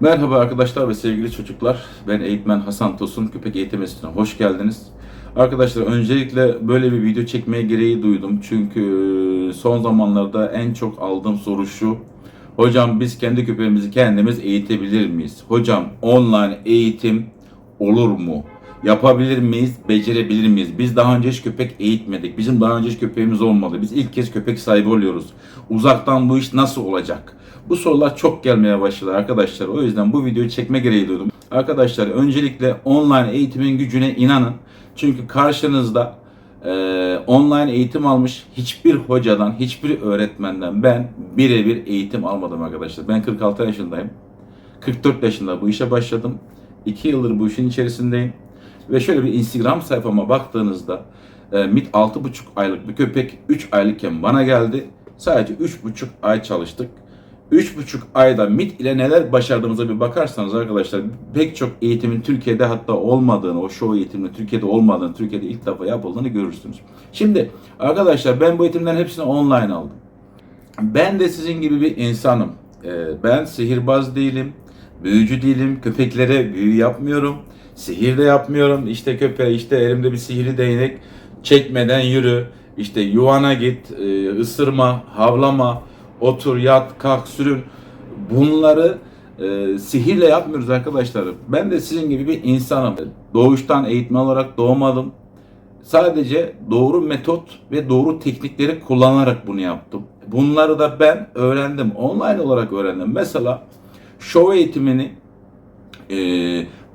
Merhaba arkadaşlar ve sevgili çocuklar. Ben eğitmen Hasan Tosun. Köpek Eğitim Enstitüsü'ne hoş geldiniz. Arkadaşlar öncelikle böyle bir video çekmeye gereği duydum. Çünkü son zamanlarda en çok aldığım soru şu. Hocam biz kendi köpeğimizi kendimiz eğitebilir miyiz? Hocam online eğitim olur mu? Yapabilir miyiz? Becerebilir miyiz? Biz daha önce hiç köpek eğitmedik. Bizim daha önce hiç köpeğimiz olmadı. Biz ilk kez köpek sahibi oluyoruz. Uzaktan bu iş nasıl olacak? Bu sorular çok gelmeye başladı arkadaşlar. O yüzden bu videoyu çekme gereği duydum. Arkadaşlar öncelikle online eğitimin gücüne inanın. Çünkü karşınızda e, online eğitim almış hiçbir hocadan, hiçbir öğretmenden ben birebir eğitim almadım arkadaşlar. Ben 46 yaşındayım. 44 yaşında bu işe başladım. 2 yıldır bu işin içerisindeyim. Ve şöyle bir Instagram sayfama baktığınızda e, MIT 6,5 aylık bir köpek 3 aylıkken bana geldi. Sadece 3,5 ay çalıştık. 3,5 ayda MIT ile neler başardığımıza bir bakarsanız arkadaşlar pek çok eğitimin Türkiye'de hatta olmadığını, o show eğitiminin Türkiye'de olmadığını, Türkiye'de ilk defa yapıldığını görürsünüz. Şimdi arkadaşlar ben bu eğitimlerin hepsini online aldım. Ben de sizin gibi bir insanım. Ee, Ben sihirbaz değilim, büyücü değilim, köpeklere büyü yapmıyorum, sihir de yapmıyorum. İşte köpeğe işte elimde bir sihirli değnek, çekmeden yürü, işte yuvana git, e, ısırma, havlama, otur, yat, kalk, sürün. Bunları e, sihirle yapmıyoruz arkadaşlar. Ben de sizin gibi bir insanım. Doğuştan eğitmen olarak doğmadım. Sadece doğru metot ve doğru teknikleri kullanarak bunu yaptım. Bunları da ben öğrendim. Online olarak öğrendim. Mesela show eğitimini e,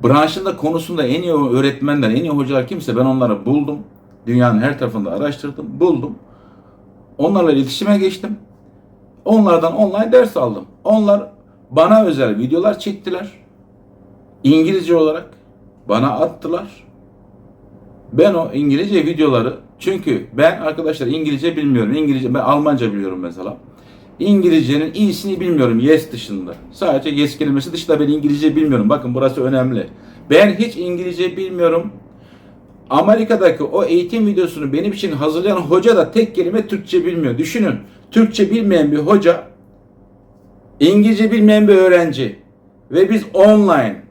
branşında konusunda en iyi öğretmenler, en iyi hocalar kimse ben onları buldum. Dünyanın her tarafında araştırdım, buldum. Onlarla iletişime geçtim. Onlardan online ders aldım. Onlar bana özel videolar çektiler. İngilizce olarak bana attılar. Ben o İngilizce videoları çünkü ben arkadaşlar İngilizce bilmiyorum. İngilizce ben Almanca biliyorum mesela. İngilizcenin iyisini bilmiyorum yes dışında. Sadece yes kelimesi dışında ben İngilizce bilmiyorum. Bakın burası önemli. Ben hiç İngilizce bilmiyorum. Amerika'daki o eğitim videosunu benim için hazırlayan hoca da tek kelime Türkçe bilmiyor. Düşünün. Türkçe bilmeyen bir hoca, İngilizce bilmeyen bir öğrenci ve biz online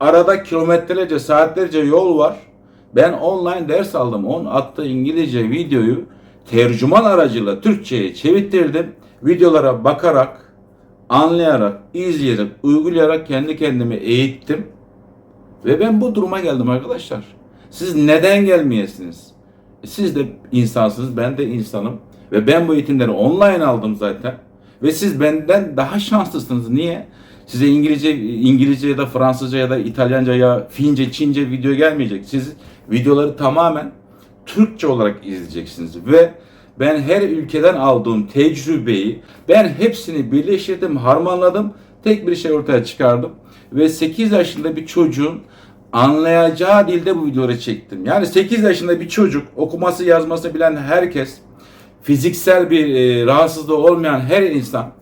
arada kilometrelerce, saatlerce yol var. Ben online ders aldım. Onun attığı İngilizce videoyu tercüman aracıyla Türkçe'ye çevirttirdim. Videolara bakarak, anlayarak, izleyerek, uygulayarak kendi kendimi eğittim. Ve ben bu duruma geldim arkadaşlar. Siz neden gelmeyesiniz? E, Siz de insansınız, ben de insanım. Ve ben bu eğitimleri online aldım zaten. Ve siz benden daha şanslısınız. Niye? Size İngilizce, İngilizce ya da Fransızca ya da İtalyanca ya Fince, Çince video gelmeyecek. Siz videoları tamamen Türkçe olarak izleyeceksiniz. Ve ben her ülkeden aldığım tecrübeyi ben hepsini birleştirdim, harmanladım. Tek bir şey ortaya çıkardım. Ve 8 yaşında bir çocuğun anlayacağı dilde bu videoları çektim. Yani 8 yaşında bir çocuk okuması yazması bilen herkes fiziksel bir e, rahatsızlığı olmayan her insan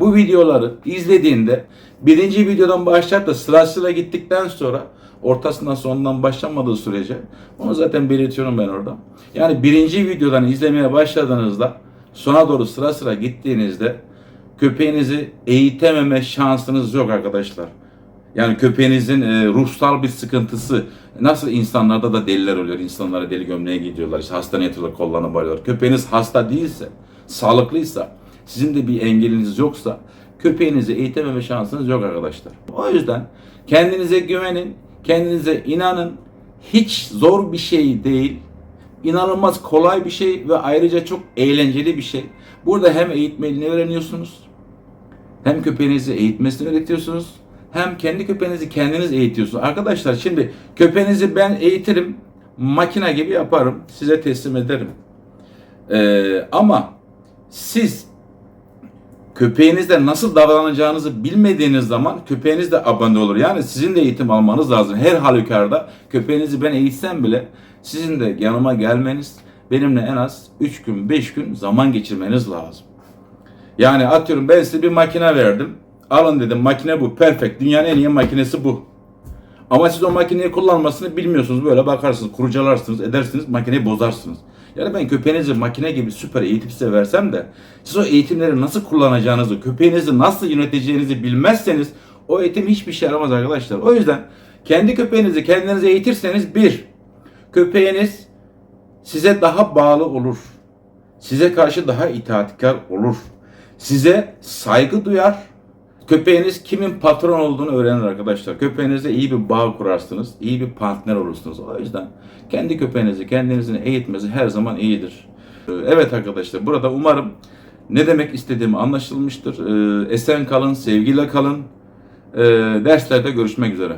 bu videoları izlediğinde birinci videodan başlayıp da sırasıyla gittikten sonra ortasından sonundan başlamadığı sürece onu zaten belirtiyorum ben orada. Yani birinci videodan izlemeye başladığınızda sona doğru sıra sıra gittiğinizde köpeğinizi eğitememe şansınız yok arkadaşlar. Yani köpeğinizin e, ruhsal bir sıkıntısı nasıl insanlarda da deliler oluyor. İnsanlara deli gömleğe gidiyorlar. İşte hastaneye yatıyorlar, kollarına bağlıyorlar. Köpeğiniz hasta değilse, sağlıklıysa, sizin de bir engeliniz yoksa köpeğinizi eğitememe şansınız yok arkadaşlar. O yüzden kendinize güvenin, kendinize inanın. Hiç zor bir şey değil. İnanılmaz kolay bir şey ve ayrıca çok eğlenceli bir şey. Burada hem eğitmeliğini öğreniyorsunuz, hem köpeğinizi eğitmesini öğretiyorsunuz, hem kendi köpeğinizi kendiniz eğitiyorsunuz. Arkadaşlar şimdi köpeğinizi ben eğitirim, makine gibi yaparım, size teslim ederim. Ee, ama siz köpeğinizle nasıl davranacağınızı bilmediğiniz zaman köpeğiniz de abone olur. Yani sizin de eğitim almanız lazım. Her halükarda köpeğinizi ben eğitsem bile sizin de yanıma gelmeniz, benimle en az 3 gün 5 gün zaman geçirmeniz lazım. Yani atıyorum ben size bir makine verdim. Alın dedim makine bu. Perfect. Dünyanın en iyi makinesi bu. Ama siz o makineyi kullanmasını bilmiyorsunuz. Böyle bakarsınız, kurcalarsınız, edersiniz, makineyi bozarsınız. Yani ben köpeğinizi makine gibi süper eğitip size versem de siz o eğitimleri nasıl kullanacağınızı, köpeğinizi nasıl yöneteceğinizi bilmezseniz O eğitim hiçbir şey yaramaz arkadaşlar. O yüzden kendi köpeğinizi kendinize eğitirseniz bir, köpeğiniz size daha bağlı olur. Size karşı daha itaatkar olur. Size saygı duyar. Köpeğiniz kimin patron olduğunu öğrenir arkadaşlar. Köpeğinizle iyi bir bağ kurarsınız. iyi bir partner olursunuz. O yüzden kendi köpeğinizi kendinizin eğitmesi her zaman iyidir. Ee, Evet arkadaşlar burada umarım ne demek istediğimi anlaşılmıştır. Ee, Esen kalın, sevgiyle kalın. Ee, Derslerde görüşmek üzere.